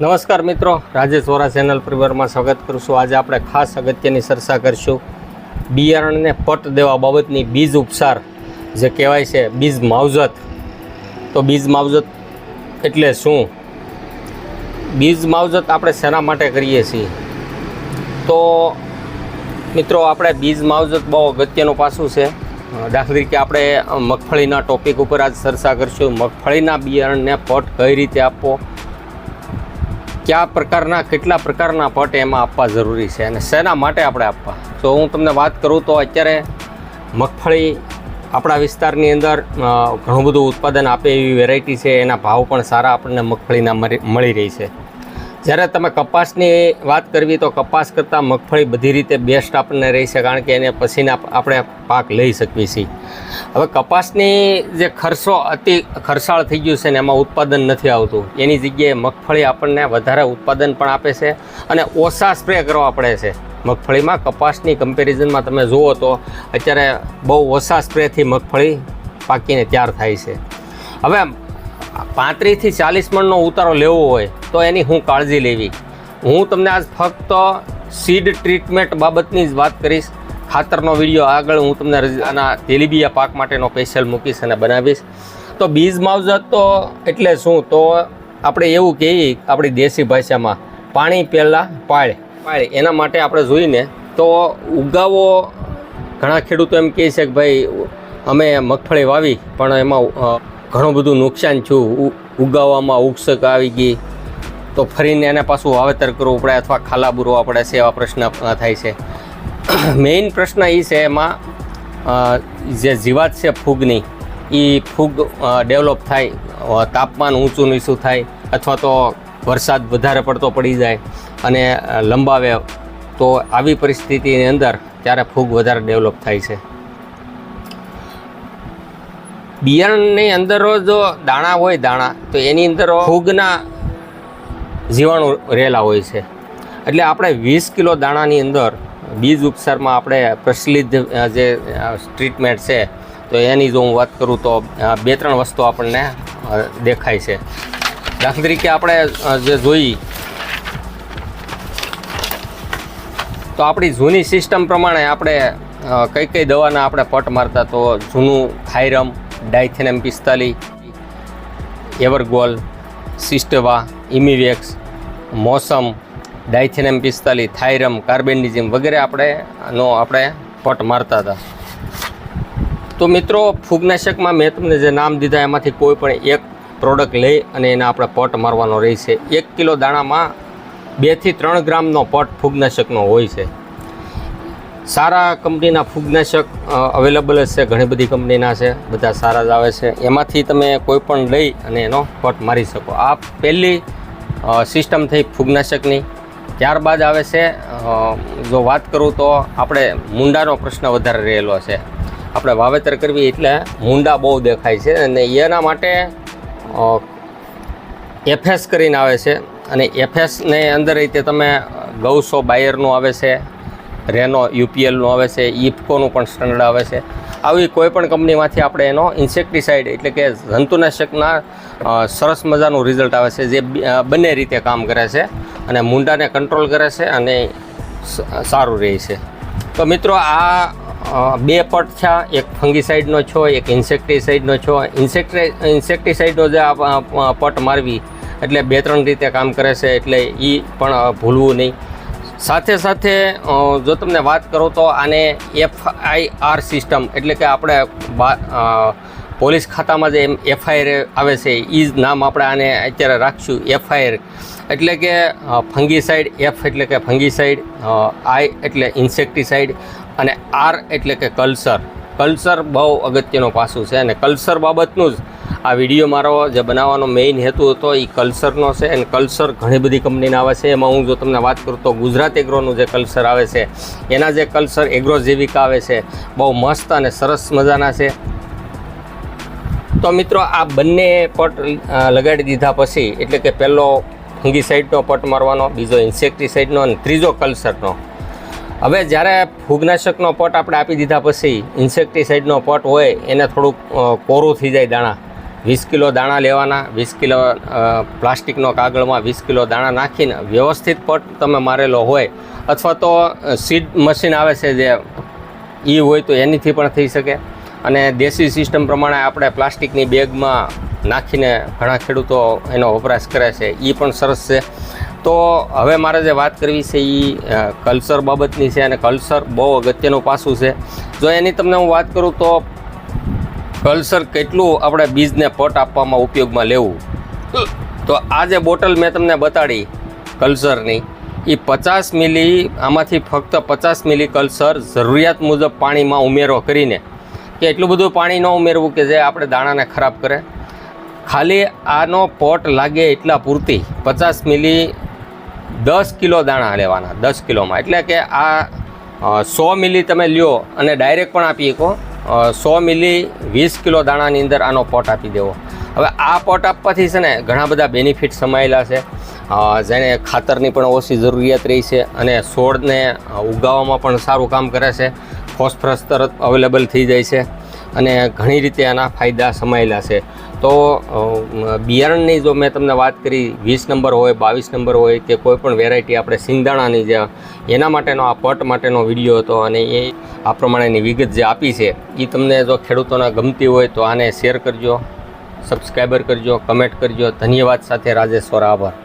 નમસ્કાર મિત્રો, રાજેશ વોરા ચેનલ પરિવારમાં સ્વાગત કરું છું. આજે આપણે ખાસ અગત્યની ચર્ચા કરીશું. બિયારણને પટ દેવા બાબતની બીજ ઉપસાર જે કહેવાય છે બીજ માવજત. તો બીજ માવજત એટલે શું? બીજ માવજત આપણે શેના માટે કરીએ છીએ? તો મિત્રો, આપણે બીજ માવજત બહુ અગત્યનું પાસું છે. દાખલા તરીકે આપણે મગફળીના ટોપિક ઉપર આજ ચર્ચા કરીશું. મગફળીના બિયારણને પટ કઈ રીતે આપવો? કયા પ્રકારના, કેટલા પ્રકારના પટ એમાં આપવા જરૂરી છે અને શેના માટે આપણે આપવા? તો હું તમને વાત કરું તો અત્યારે મગફળી આપણા વિસ્તારની અંદર ઘણું બધું ઉત્પાદન આપે એવી વેરાયટી છે. એના ભાવ પણ સારા આપણને મગફળીના મળી રહી છે. જ્યારે તમે કપાસની વાત કરવી તો કપાસ કરતાં મગફળી બધી રીતે બેસ્ટ આપણને રહી છે, કારણ કે એને પછીના આપણે પાક લઈ શકીએ છીએ હવે કપાસની જે ખર્ચો અતિ ખર્ચાળ થઈ ગયું છે ને એમાં ઉત્પાદન નથી આવતું. એની જગ્યાએ મગફળી આપણને વધારે ઉત્પાદન પણ આપે છે અને ઓછા સ્પ્રે કરવા પડે છે. મગફળીમાં કપાસની કમ્પેરિઝનમાં તમે જુઓ તો અત્યારે બહુ ઓછા સ્પ્રેથી મગફળી પાકીને તૈયાર થાય છે. હવે પાંત્રીસથી ચાલીસ મણનો ઉતારો લેવો હોય તો એની હું કાળજી લેવી. હું તમને આજ ફક્ત સીડ ટ્રીટમેન્ટ બાબતની જ વાત કરીશ. ખાતરનો વીડિયો આગળ હું તમને આના તેલીબિયા પાક માટેનો સ્પેશિયલ મૂકીશ અને બનાવીશ. તો બીજ માવજત તો એટલે શું? તો આપણે એવું કહીએ, આપણી દેશી ભાષામાં પાણી પહેલાં પાળે. પાળે. એના માટે આપણે જોઈને તો ઉગાવો, ઘણા ખેડૂતો એમ કહે છે કે ભાઈ, અમે મગફળી વાવી, પણ એમાં ઘણું બધું નુકસાન થયું. ઉગાવવામાં ઉગસક આવી ગઈ. તો ફરીને એને પાછું વાવેતર કરવું પડે અથવા ખાલા બુરવા પડે છે એવા પ્રશ્ન થાય છે. મેઇન પ્રશ્ન એ છે એમાં જે જીવાત છે ફૂગની એ ફૂગ ડેવલપ થાય તાપમાન ઊંચું નીચું થાય, અથવા તો વરસાદ વધારે પડતો પડી જાય અને લંબાવે, તો આવી પરિસ્થિતિની અંદર ત્યારે ફૂગ વધારે ડેવલપ થાય છે. બિયારણની અંદર જો દાણા હોય દાણા, તો એની અંદર ફૂગના જીવાણુ રહેલા હોય છે. એટલે આપણે વીસ કિલો દાણાની અંદર બીજ ઉપચારમાં આપણે પ્રચલિત જે ટ્રીટમેન્ટ છે, તો એની જો હું વાત કરું તો બે ત્રણ વસ્તુ આપણને દેખાય છે. દાખલા તરીકે આપણે જે જોઈ, તો આપણી જૂની સિસ્ટમ પ્રમાણે આપણે કઈ કઈ દવાના આપણે પટ મારતા, તો જૂનું થાઇરમ ડાયથેનમ પિસ્તાલીસ, એવરગોલ, સિસ્ટવા ઇમિવેક્સ, મોસમ, ડાયથેનમ પિસ્તાલીસ થાઇરમ કાર્બેન્ડિઝમ વગેરે આપણે નો આપણે પટ મારતા હતા. તો મિત્રો, ફૂગનાશકમાં મેં તમને જે નામ દીધા એમાંથી કોઈ પણ એક પ્રોડક્ટ લઈ અને એને આપણે પટ મારવાનો રહેશે એક કિલો દાણામાં બેથી ત્રણ ગ્રામનો પટ ફૂગનાશકનો હોય છે. સારા કંપનીના ફૂગનાશક અવેલેબલ જ છે, ઘણી બધી કંપનીના છે, બધા સારા જ આવે છે. એમાંથી તમે કોઈ પણ લઈ અને એનો પટ મારી શકો. આ પહેલી સિસ્ટમ થઈ ફૂગનાશકની. ત્યારબાદ આવે છે જો વાત કરું તો આપણે મુંડાનો પ્રશ્ન વધારે રહેલો છે. આપણે વાવેતર કરવી એટલે મુંડા બહુ દેખાય છે અને એના માટે એફએસ કરીને આવે છે. અને એફએસને અંદર રીતે તમે ગૌસો, બાયરનું આવે છે. રેનો યુપીએલનું આવે છે ઇફકોનું પણ સ્ટાન્ડર્ડ આવે છે. આવી કોઈપણ કંપનીમાંથી આપણે એનો ઇન્સેક્ટિસાઇડ એટલે કે જંતુનાશકના સરસ મજાનું રિઝલ્ટ આવે છે, જે બંને રીતે કામ કરે છે અને મુંડાને કંટ્રોલ કરે છે અને સારું રહે છે. તો મિત્રો આ બે પટ છે એક ફંગીસાઇડનો છો, એક ઇન્સેક્ટિસાઇડનો છો. ઇન્સેક્ટિ ઇન્સેક્ટિસાઇડનો જે પટ મારવી, એટલે બે ત્રણ રીતે કામ કરે છે, એટલે એ પણ ભૂલવું નહીં. સાથે સાથે જો તમને વાત કરું તો આને એફ આઈ આર સિસ્ટમ એટલે કે આપણે પોલીસ ખાતામાં જે એફઆઈઆર આવે છે એ જ નામ આપણે આને અત્યારે રાખશું, એફઆઈઆર. એટલે કે ફંગીસાઇડ એફ એટલે કે ફંગીસાઇડ આઈ એટલે ઇન્સેક્ટિસાઇડ અને આર એટલે કે કલ્ચર કલ્ચર બહુ અગત્યનો પાસું છે અને કલ્ચર બાબતનું જ આ વીડિયો મારો જે બનાવવાનો મેઇન હેતુ હતો એ કલ્ચરનો છે અને કલ્ચર ઘણી બધી કંપનીના આવે છે. એમાં હું જો તમને વાત કરું તો ગુજરાત એગ્રોનું જે કલ્ચર આવે છે, એના જે કલ્ચર એગ્રો જૈવિકા આવે છે, બહુ મસ્ત અને સરસ મજાના છે. તો મિત્રો આ બંને પટ લગાડી દીધા પછી, એટલે કે પહેલો ફંગીસાઇડનો પટ મારવાનો, બીજો ઇન્સેક્ટિસાઇડનો અને ત્રીજો કલ્ચરનો હવે જ્યારે ફૂગનાશકનો પોટ આપણે આપી દીધા પછી ઇન્સેક્ટિસાઇડનો પોટ હોય, એને થોડુંક કોરું થઈ જાય દાણા. વીસ કિલો દાણા લેવાના, વીસ કિલો પ્લાસ્ટિકનો કાગળમાં વીસ કિલો દાણા નાખીને વ્યવસ્થિત પટ તમે મારેલો હોય, અથવા તો સીડ મશીન આવે છે જે એ હોય તો એનીથી પણ થઈ શકે. અને દેશી સિસ્ટમ પ્રમાણે આપણે પ્લાસ્ટિકની બેગમાં નાખીને ઘણા ખેડૂતો એનો વપરાશ કરે છે. એ પણ સરસ છે. તો હવે મારે જે વાત કરવી છે એ કલ્ચર બાબતની છે અને કલ્ચર બહુ અગત્યનું પાસું છે. જો એની તમને હું વાત કરું તો કલ્ચર કેટલું આપણે બીજને પટ આપવામાં ઉપયોગમાં લેવું? તો આ જે બોટલ મેં તમને બતાડી કલ્ચરની એ પચાસ મિલી, આમાંથી ફક્ત પચાસ મિલી કલ્ચર જરૂરિયાત મુજબ પાણીમાં ઉમેરો કરીને, કે એટલું બધું પાણી ન ઉમેરવું કે જે આપણે દાણાને ખરાબ કરે. ખાલી આનો પોટ લાગે એટલા પૂરતી. પચાસ મિલી દસ કિલો દાણા લેવાના, દસ કિલોમાં. એટલે કે આ સો મિલી તમે લ્યો અને ડાયરેક્ટ પણ આપી શકો. સો મિલી વીસ કિલો દાણાની અંદર આનો પોટ આપી દેવો. હવે આ પોટ આપવાથી છે ને ઘણા બધા બેનિફિટ સમાયેલા છે. જેને ખાતરની પણ ઓછી જરૂરિયાત રહી છે અને છોડને ઉગાવવામાં પણ સારું કામ કરે છે. ફોસ્ફરસ તરત અવેલેબલ થઈ જાય છે. અને ઘણી રીતે આના ફાયદા સમાયેલા છે. તો બિયારણની જો મેં તમને વાત કરી, વીસ નંબર હોય, બાવીસ નંબર હોય કે કોઈ પણ વેરાયટી આપણે સિંગદાણાની જે, એના માટેનો આ પટ માટેનો વીડિયો હતો અને એ આ પ્રમાણેની વિગત જે આપી છે એ તમને જો ખેડૂતોના ગમતી હોય તો આને શેર કરજો, સબસ્ક્રાઈબર કરજો, કમેન્ટ કરજો. ધન્યવાદ સાથે રાજેશ્વર, આભાર.